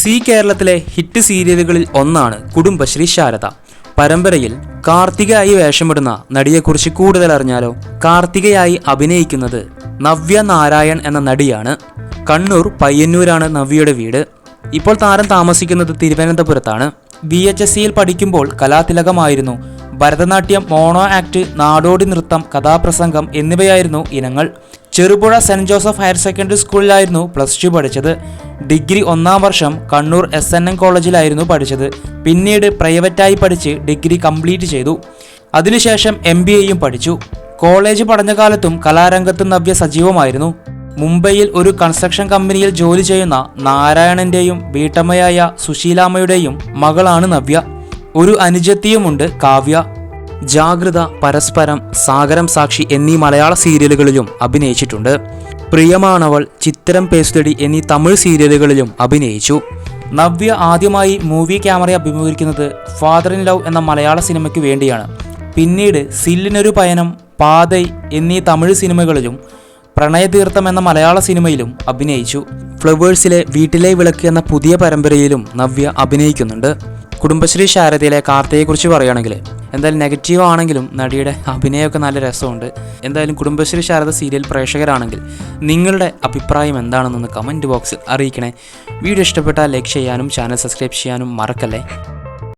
C കേരളത്തിലെ hit സീരിയലുകളിൽ ഒന്നാണ് കുടുംബശ്രീ ശാരദ. പരമ്പരയിൽ കാർത്തികയായി വേഷമിടുന്ന നടിയെക്കുറിച്ച് കൂടുതൽ അറിഞ്ഞാലോ? കാർത്തികയായി അഭിനയിക്കുന്നത് നവ്യ നാരായൺ എന്ന നടിയാണ്. കണ്ണൂർ പയ്യന്നൂരാണ് നവ്യയുടെ വീട്. ഇപ്പോൾ താരം താമസിക്കുന്നത് തിരുവനന്തപുരത്താണ്. ബി എച്ച് എസ് സിയിൽ പഠിക്കുമ്പോൾ കലാതിലകമായിരുന്നു. ഭരതനാട്യം മോണോ ആക്ട് നാടോടി നൃത്തം കഥാപ്രസംഗം എന്നിവയായിരുന്നു ഇനങ്ങൾ. Cherupuzha saint Joseph higher secondary സ്കൂളിലായിരുന്നു പ്ലസ് ടു പഠിച്ചത്. ഡിഗ്രി ഒന്നാം വർഷം കണ്ണൂർ എസ് എൻ എം കോളേജിലായിരുന്നു പഠിച്ചത്. പിന്നീട് പ്രൈവറ്റായി പഠിച്ച് ഡിഗ്രി കംപ്ലീറ്റ് ചെയ്തു. അതിനുശേഷം എം ബി എയും പഠിച്ചു. കോളേജ് പഠന കാലത്തും കലാരംഗത്ത് നവ്യ സജീവമായിരുന്നു. മുംബൈയിൽ ഒരു കൺസ്ട്രക്ഷൻ കമ്പനിയിൽ ജോലി ചെയ്യുന്ന നാരായണന്റെയും വീട്ടമ്മയായ സുശീലാമ്മയുടെയും മകളാണ് നവ്യ. ഒരു അനുജത്തിയുമുണ്ട് കാവ്യ. ജാഗ്രത പരസ്പരം സാഗരം സാക്ഷി എന്നീ മലയാള സീരിയലുകളിലും അഭിനയിച്ചിട്ടുണ്ട്. പ്രിയമാണവൾ ചിത്രം പേസ്തടി എന്നീ തമിഴ് സീരിയലുകളിലും അഭിനയിച്ചു. നവ്യ ആദ്യമായി മൂവി ക്യാമറയെ അഭിമുഖീകരിക്കുന്നത് ഫാദർ ഇൻ ലവ് എന്ന മലയാള സിനിമയ്ക്ക് വേണ്ടിയാണ്. പിന്നീട് സില്ലിനൊരു പയനം പാതൈ എന്നീ തമിഴ് സിനിമകളിലും പ്രണയതീർത്ഥം എന്ന മലയാള സിനിമയിലും അഭിനയിച്ചു. ഫ്ലവേഴ്സിലെ വീട്ടിലെ വിളക്ക് എന്ന പുതിയ പരമ്പരയിലും നവ്യ അഭിനയിക്കുന്നുണ്ട്. കുടുംബശ്രീ ശാരദയിലെ കാർത്തയെക്കുറിച്ച് പറയുകയാണെങ്കിൽ എന്തായാലും നെഗറ്റീവ് ആണെങ്കിലും നടിയുടെ അഭിനയമൊക്കെ നല്ല രസമുണ്ട്. എന്തായാലും കുടുംബശ്രീ ശാരദ സീരിയൽ പ്രേക്ഷകരാണെങ്കിൽ നിങ്ങളുടെ അഭിപ്രായം എന്താണെന്നൊന്ന് കമന്റ് ബോക്സിൽ അറിയിക്കണേ. വീഡിയോ ഇഷ്ടപ്പെട്ടാൽ ലൈക്ക് ചെയ്യാനും ചാനൽ സബ്സ്ക്രൈബ് ചെയ്യാനും മറക്കല്ലേ?